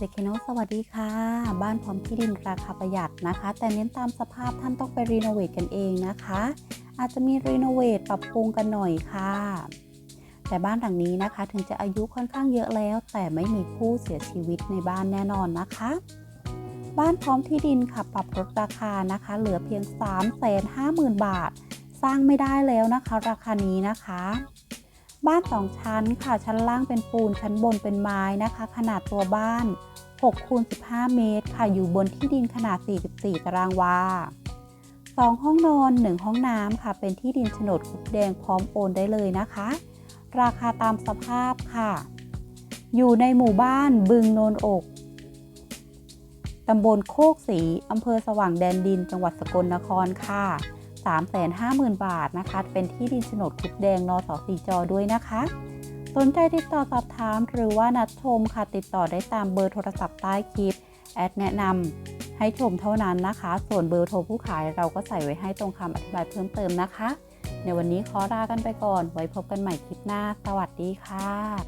เจคโนสวัสดีค่ะ บ้านพร้อมที่ดินราคาประหยัดนะคะ แต่เน้นตามสภาพท่านต้องไปรีโนเวทกันเองนะคะ อาจจะมีรีโนเวทปรับปรุงกันหน่อยค่ะ แต่บ้านหลังนี้นะคะถึงจะอายุค่อนข้างเยอะแล้ว แต่ไม่มีผู้เสียชีวิตในบ้านแน่นอนนะคะ บ้านพร้อมที่ดินค่ะปรับลดราคานะคะ เหลือเพียง 3 5 0 0 0 0 บาท สร้างไม่ได้แล้วนะคะ ราคานี้นะคะ บ้าน 2 ชั้นค่ะ ชั้นล่างเป็นปูน ชั้นบนเป็นไม้นะคะ ขนาดตัวบ้าน6คูณ15 เมตร ค่ะ อยู่บนที่ดินขนาด 44 ตารางวา 2 ห้องนอน 1 ห้องน้ำค่ะ เป็นที่ดินโฉนดคุกแดงพร้อมโอนได้เลยนะคะ ราคาตามสภาพค่ะ อยู่ในหมู่บ้านบึงโนนอก ตำบลโคกศรีอำเภอสว่างแดนดิน จังหวัดสกลนครค่ะ 350,000 บาทนะคะ เป็นที่ดินโฉนดคุกแดงนสอสีจอด้วยนะคะ สนใจติดต่อสอบถามหรือว่านัดชมค่ะ ติดต่อได้ตามเบอร์โทรศัพท์ใต้คลิป แอดแนะนำให้ชมเท่านั้นนะคะ ส่วนเบอร์โทรผู้ขายเราก็ใส่ไว้ให้ตรงคำอธิบายเพิ่มเติมนะคะ ในวันนี้ขอลากันไปก่อน ไว้พบกันใหม่คลิปหน้า สวัสดีค่ะ